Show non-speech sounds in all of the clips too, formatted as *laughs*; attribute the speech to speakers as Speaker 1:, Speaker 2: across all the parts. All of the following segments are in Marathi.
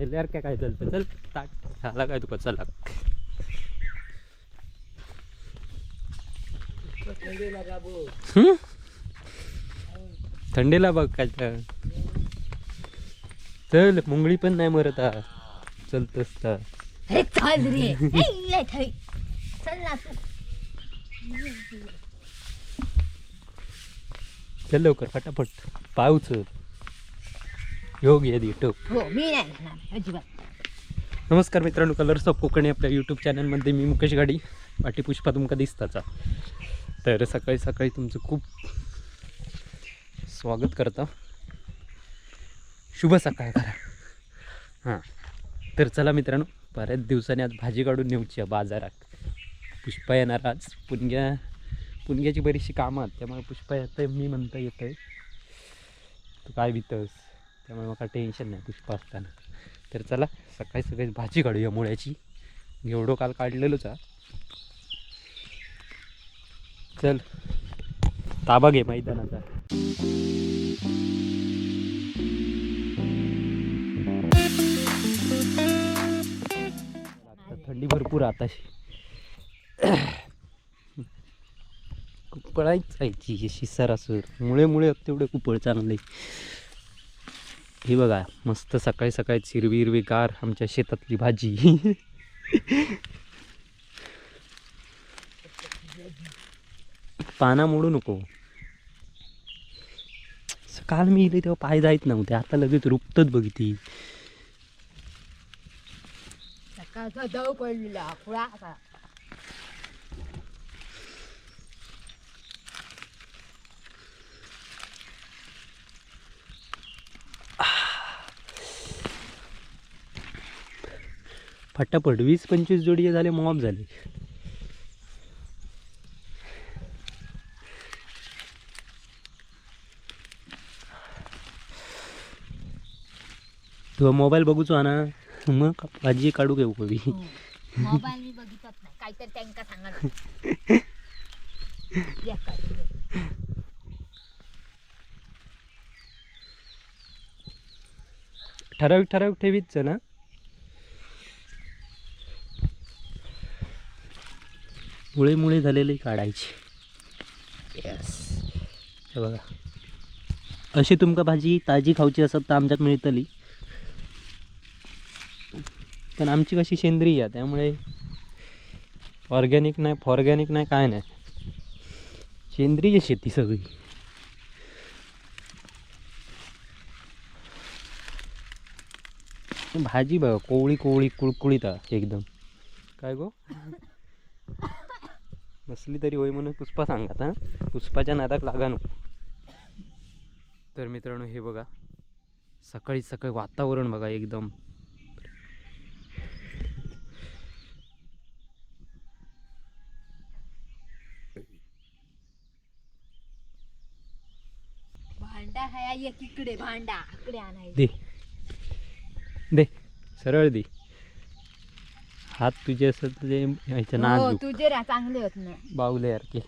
Speaker 1: यार काय काय चालतं? चल ताट झाला काय तुका? चला? थंडीला बघ काय तर. चल मुंगळी पण नाही मरत तर.
Speaker 2: अरे चल रे. ए, इले थई. चल ना तू.
Speaker 1: चल लवकर फटाफट पाऊच योग येदी टोप
Speaker 2: हो मी नाही घेणार अजिबात.
Speaker 1: नमस्कार मित्रांनो कलर्स ऑफ कोकणी आपल्या यूट्यूब चॅनलमध्ये मी मुकेश गाडी पाठी पुष्पा तुमका दिसताचा. तर सकाळी सकाळी तुमचं खूप स्वागत करता. शुभ सकाळ करा. हां. तर चला मित्रांनो बऱ्याच दिवसांनी आज भाजी काढून नेऊची आहे बाजारात. पुष्पा येणार आज. पुणग्या पुणग्याची बरीचशी कामं आहेत त्यामुळे पुष्पा येतं आहे मी म्हणता येतं आहे तू काय वितस? त्यामुळे मला टेन्शन नाही पुष्पा असताना तर चला सकाळी सकाळी भाजी काढूया मुळ्याची. एवढं काल काढलेलोच हा. चल ताबा घे मैदानाचा. आता थंडी भरपूर आताशी. कुपळायच जायची शिसार असं. मुळे मुळे तेवढे कुपळ चांगले हे बघा मस्त सकाळी सकाळी हिरवी हिरवी गार आमच्या शेतातली भाजी. पाना मोडू नको. काल मी इथे तेव्हा पाय जायत नव्हते आता लगेच रुपतच बघिती.
Speaker 2: सकाळचा दव पडलेला
Speaker 1: फटाफट वीस पंचवीस जोडी झाले मॉब झाले. तुझा मोबाईल बघूचो हा ना मग भाजी काढू घेऊ कवी
Speaker 2: मोबाईल मी बघितत नाही. काहीतरी त्यांका सांगा द्या काय ते.
Speaker 1: ठराविक ठराविक ठेवीच ना मुळे मुळे झालेले काढायची. यस हे बघा. अशी तुमका भाजी ताजी खावची असत तर आमच्यात मिळतली. पण आमची कशी सेंद्रिय आहे त्यामुळे ऑर्गॅनिक नाही फॉर्गॅनिक नाही काय नाही. सेंद्रिय शेती सगळी. भाजी बघा कोवळी कोवळी कुळकुळीत एकदम. काय गो? नसली तरी होय म्हणून पुष्पा सांगत हा. पुष्पाच्या नादात लागा नको. तर मित्रांनो हे बघा. सकाळी सकाळी वातावरण बघा एकदम.
Speaker 2: भांडा हाया एक इकडे भांडा. इकडे आणायचं.
Speaker 1: दे. दे. सरळ दे. हात तुझे असं तुझे ह्याच्या
Speaker 2: हो
Speaker 1: नाजूक
Speaker 2: तुझे रा चांगले होत ना
Speaker 1: बावले यारखे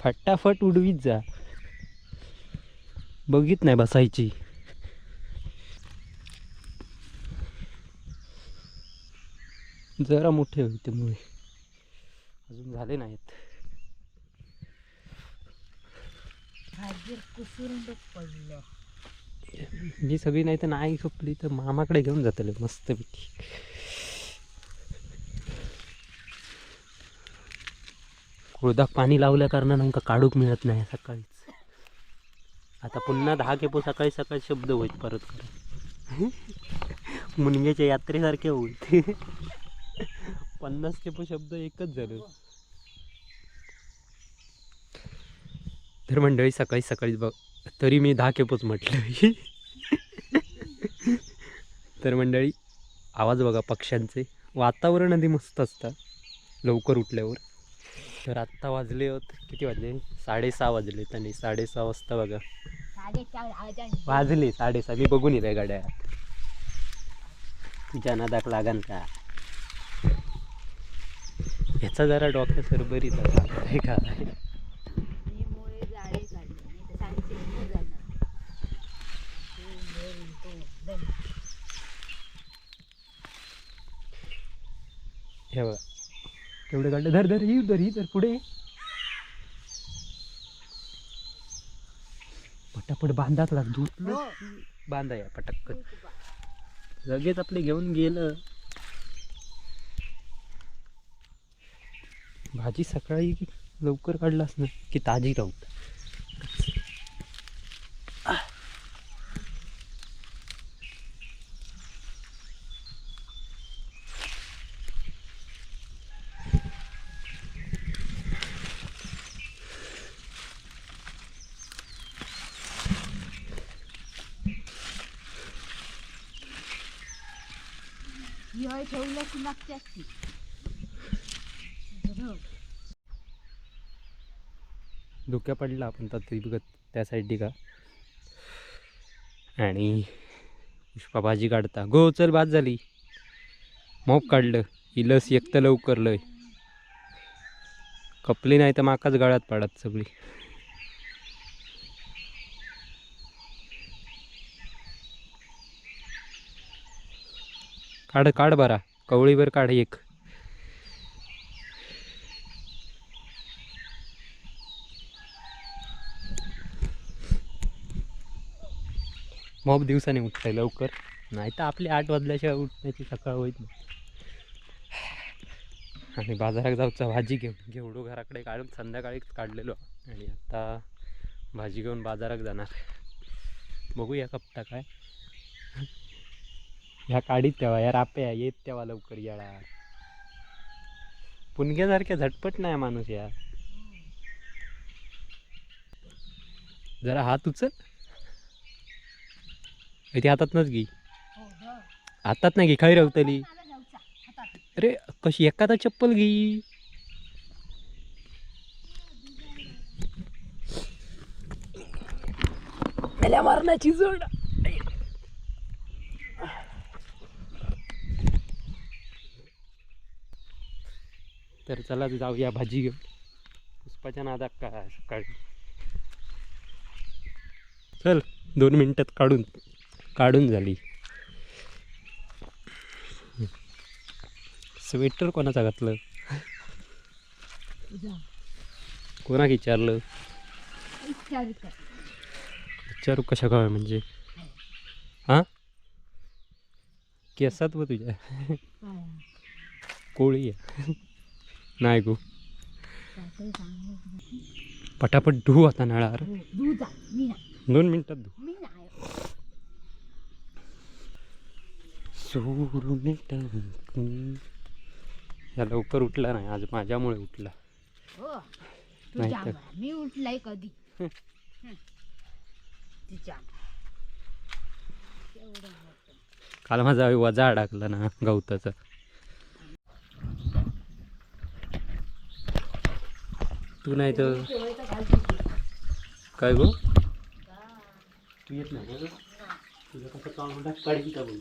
Speaker 1: फटाफट उडवीत जा. बघित नाही बसायची. जरा मोठे होईल ते मुळे. अजून झाले नाहीत.
Speaker 2: जी कुसून पडलं.
Speaker 1: सगळी नाही तर नाही सोपली तर मामाकडे घेऊन जातले मस्तपैकी. कुळदाक पाणी लावल्या कारणानं आमका काढूक मिळत नाही सकाळीच. आता पुन्हा दहा केपो सकाळी सकाळी शब्द होईल परत परत. मुनग्याच्या यात्रेसारखे होईल पन्नास केपो शब्द एकच झाले तर मंडळी सकाळी सकाळी बघ तरी मी दहा केपोच म्हटलं तर मंडळी आवाज बघा पक्ष्यांचे. वातावरण आधी मस्त असतं लवकर उठल्यावर. तर आत्ता वाजले होत किती वाजले? साडेसहा वाजले आणि साडेसहा वाजता बघा. वाजले साडेसहा. मी बघून येते गाड्या. तुझ्या नादाक लागन का? ह्याचा जरा डोक्या सरबरीत आहे का? तेवढे काढले धर धर ही धर ही धर. पुढे. पटापट बांधाच लाग दूध बांधा या पटक्कन लगेच आपले घेऊन गेलं. भाजी सकाळी लवकर काढलास ना की ताजी राहू
Speaker 2: ह्यो ठेवलं की लागते असती
Speaker 1: धुक्या पडला आपण तर तरी बघत त्या साईडी का? आणि पुष्पा भाजी काढता. गो चल बाद झाली. मोप काढलं. ही लस एक तर लवकर लय. कपली नाही तर माकाच गळ्यात पडत सगळी. काढ काढ बरा. कवळीवर काढ एक. मॉब दिवसाने उठताय लवकर. नाही तर आपली आठ वाजल्याशिवाय उठण्याची सकाळ होईत नाही. आणि बाजारात जाऊचा भाजी घेऊन घेवडो घराकडे काढून संध्याकाळीच काढलेलो. आणि आता भाजी घेऊन बाजारात जाणार. बघूया कप्ता काय. ह्या काढीत तेव्हा या राप्या येत तेव्हा लवकर येळा पुणग्यासारख्या झटपट नाही माणूस यार. जरा हात उचल. ते हातातनच घे. हातात नाही घे खाई रवतली अरे कशी एखादा चप्पल घे. मारण्याची जोड. तर चला जाऊया भाजी घेऊन. पुष्पाच्या नादात का सकाळी? चल दोन मिनिटात काढून काढून झाली. स्वेटर कोणाचा घातलं? कोणाक विचारलं?
Speaker 2: विचारू
Speaker 1: कशा काय म्हणजे? हां? केसात व तुझ्या? कोळी आहे. नाही गो पटापट धुवू आता नळावर.
Speaker 2: हो
Speaker 1: दोन मिनिटात
Speaker 2: नाही.
Speaker 1: सोडून. या लवकर उठला नाही आज माझ्यामुळे उठला.
Speaker 2: हो
Speaker 1: नाही तर.
Speaker 2: मी उठलाय कधी.
Speaker 1: काल माझा वजा अडकला ना गवताचा. तू नाही तर
Speaker 2: की.
Speaker 1: काय गो? तू येत नाही ना तुझं कसं काम काढीन का बोल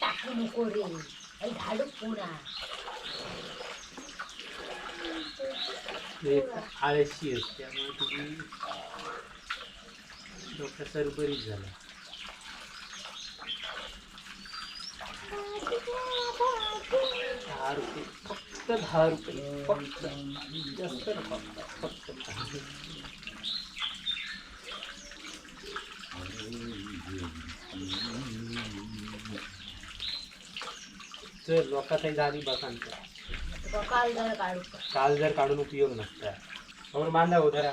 Speaker 2: टाकू नको रे. झाडू
Speaker 1: ते आळशी आहे त्यामुळे तुझी डोक्या सरबरीच झाला. दहा रुपये फक्त दहा रुपये फक्त जास्त फक्त लोकांची झाली बसांचा
Speaker 2: काल जरा
Speaker 1: काढून उपयोग नसता. म्हणून बांधा हो जरा.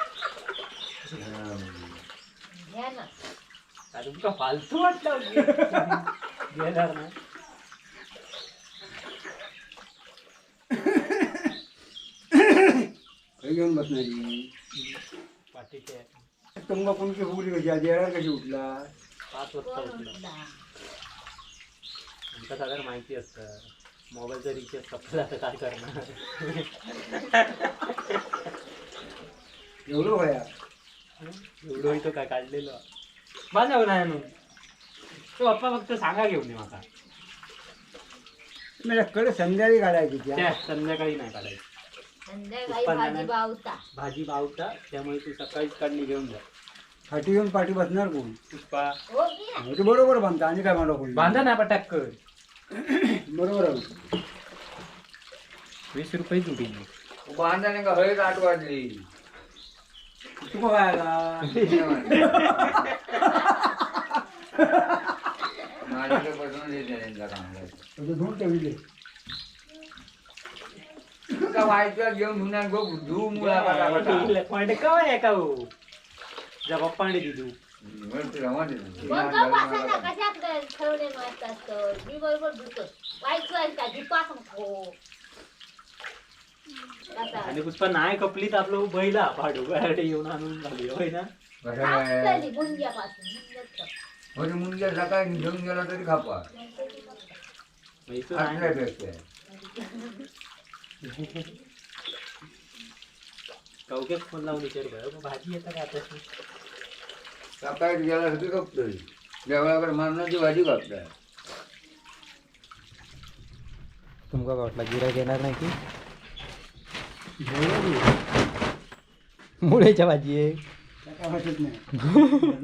Speaker 1: तुमका फालतू वाटलं घेणार ना
Speaker 3: घेऊन बसणारी
Speaker 1: पाठीचे.
Speaker 3: तुमका कोणती फुगली कशी आधी येणार कशी उठला?
Speaker 1: पाच वाजता उठला.
Speaker 2: उठला?
Speaker 1: आमका सगळ्यांना माहिती असतं. मोबाईलचं रिचार्ज संपला तर काय करणार?
Speaker 3: एवढं वया
Speaker 1: एवढं होईल तो काय काढलेलं? बांधावं नाही आणून तो पप्पा फक्त सांगा घेऊन ये माका
Speaker 3: मला कडे संध्याकाळी काढायची त्या
Speaker 1: त्या संध्याकाळी नाही काढायचं.
Speaker 2: संध्याकाळी
Speaker 1: उत्पन्न
Speaker 2: भाजी
Speaker 1: नाही.
Speaker 2: बावता
Speaker 1: भाजी त्यामुळे तू सकाळीच काढणी घेऊन जा.
Speaker 3: फाटी घेऊन पाठी बसणार कोण?
Speaker 1: पुष्पा.
Speaker 2: हो की. नाही?
Speaker 3: ते बरोबर बांधता आणि काय मला कोण?
Speaker 1: बांधा ना पटाक कर.
Speaker 3: बरोबर आहे.
Speaker 1: वीस रुपये उठील
Speaker 4: बांधाने का हळद आठ वाजली?
Speaker 3: तू काय
Speaker 4: माझ्याकडे बसून देते त्यांचा काम
Speaker 3: धुवून ठेवले
Speaker 4: तुझा वाईटला घेऊन धुण्या गो धू मुळा
Speaker 1: पॉइंट कवा आहे का हो जा पप्पाने दिदू
Speaker 2: मग गप्प असा ना कशात ठेवले मस्त असतं मी बरोबर धुतो वाईट वाईट का धुपाक नको कसा
Speaker 1: आणि पुष्पा नाही कपलीत आपलं बैला पाडू बाहेर येऊन आणून झाली होय ना?
Speaker 2: कापलेली गुंग्यापासून गुंग्याचं.
Speaker 4: मुलगा सकाळी घेऊन गेला तरी खापा.
Speaker 1: मग फोन लावून विचार बरं मग भाजी येतं का आता
Speaker 4: सकाळी गेला तरी कापतोय देवळाकडे मारण्याची भाजी कापताय
Speaker 1: तुमका वाटलं गिरायक येणार नाही की? मुळेच्या भाजी आहे. *laughs*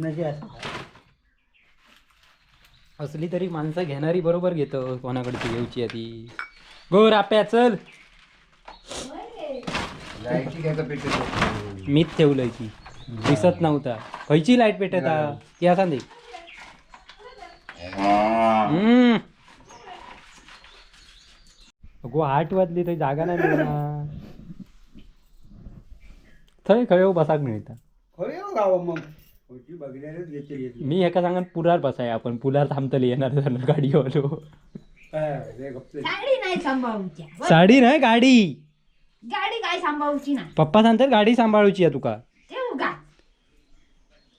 Speaker 1: असली तरी माणसं घेणारी बरोबर घेतो कोणाकडची घ्यायची आहे ती गो राप्या चल मीच ठेवलंय की दिसत नव्हता. खयची लाइट पेटत या सांदे. अगो आठ वाजली थंय जागा नाही मिळणार. थंय खंय बसाक मिळता
Speaker 3: खरं हो गाव मग? घेतली
Speaker 1: मी एका सांगान पुलार बसाय आपण पुलार थांबतली येणार जाणार गाडी वालो.
Speaker 2: साडी नाही सांभाळूची.
Speaker 1: साडी नाही गाडी.
Speaker 2: गाडी काय सांभाळूची ना?
Speaker 1: पप्पा सांगतात गाडी सांभाळूची आहे तुका.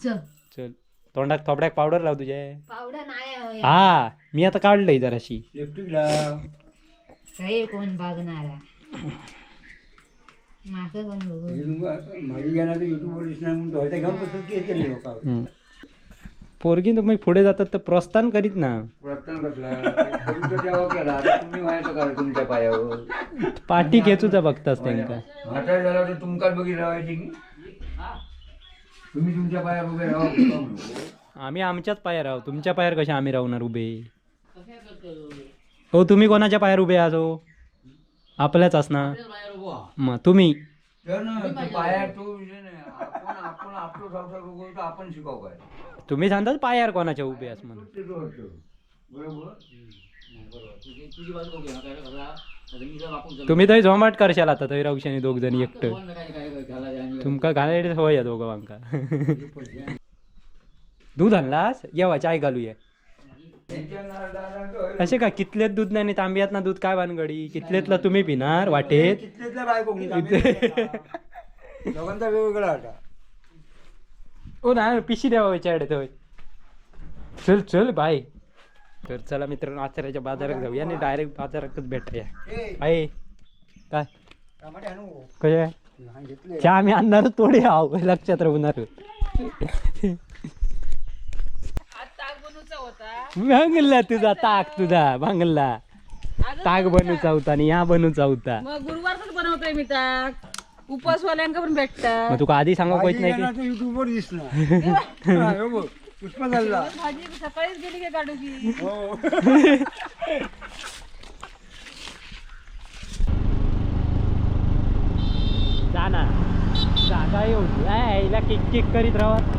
Speaker 2: चल.
Speaker 1: चल. तोंडात थोपड्याक पावडर लाव तुझे.
Speaker 2: पावडर नाही.
Speaker 1: हा मी आता काढलंय जराशी.
Speaker 3: इलेक्ट्रिकला
Speaker 2: हे कोण बघणारा?
Speaker 1: हम्म. पोरगी तुम्ही पुढे जातात तर प्रोत्साहन करीत ना.
Speaker 4: तुमच्या पायावर?
Speaker 1: पाठी खेचूचा बघतास त्यांका
Speaker 4: म्हातारा झाला तर तुमकाच बघी राहायची की? तुम्ही तुमच्या पायावर उभे राहा
Speaker 1: आम्ही आमच्याच पायार आहोत. तुमच्या पायार कशा आम्ही राहणार उभे? हो तुम्ही कोणाच्या पायार उभे आहात हो? आपल्याच असणार. मग तुम्ही?
Speaker 4: तर आपण शिकाव काय?
Speaker 1: तुम्ही सांगतात पायार कोणाच्या उभे आहात म्हणून. तुम्ही थंय झोमाट करशाल आता थंय रावशाने दोघ जण एकटं. तुमका घालायला हवं या दोघं वांका. दूध आणलास? येवा चाय घालूया. असे का कितलेत दूध नाही तांब्यात ना दूध काय भानगडी? कितलेतला तुम्ही पिणार वाटेत?
Speaker 3: बायको दोघांचा वेगवेगळा
Speaker 1: ओ ना पिशी द्यावा विचारडे थंय चल चल बाय. तर चला मित्रांनो आचार्याच्या बाजारात जाऊया आणि डायरेक्ट बाजारातच भेटूया. आहे काय?
Speaker 3: हा, घेतले.
Speaker 1: चहा आम्ही आणणार थोडे आहो लक्षात राहणार भांगला तुझा ताक तुझा भांगला. ताक बनूचा होता आणि या बनूचा होता.
Speaker 5: मग गुरुवारच बनवतोय मी ताक. उपवासवाल्यांका पण भेटतात.
Speaker 1: मग तुका आधी सांगा
Speaker 3: भाजी
Speaker 1: नाही की?
Speaker 3: युट्यूबवर दिसणार. *laughs* हा, बघ. पुष्पा झाला *laughs*
Speaker 5: भाजी सकाळीच गेली का काढूची?
Speaker 3: हो. *laughs*
Speaker 1: जा ना. जागा येऊ हिला किक किक करीत राहा.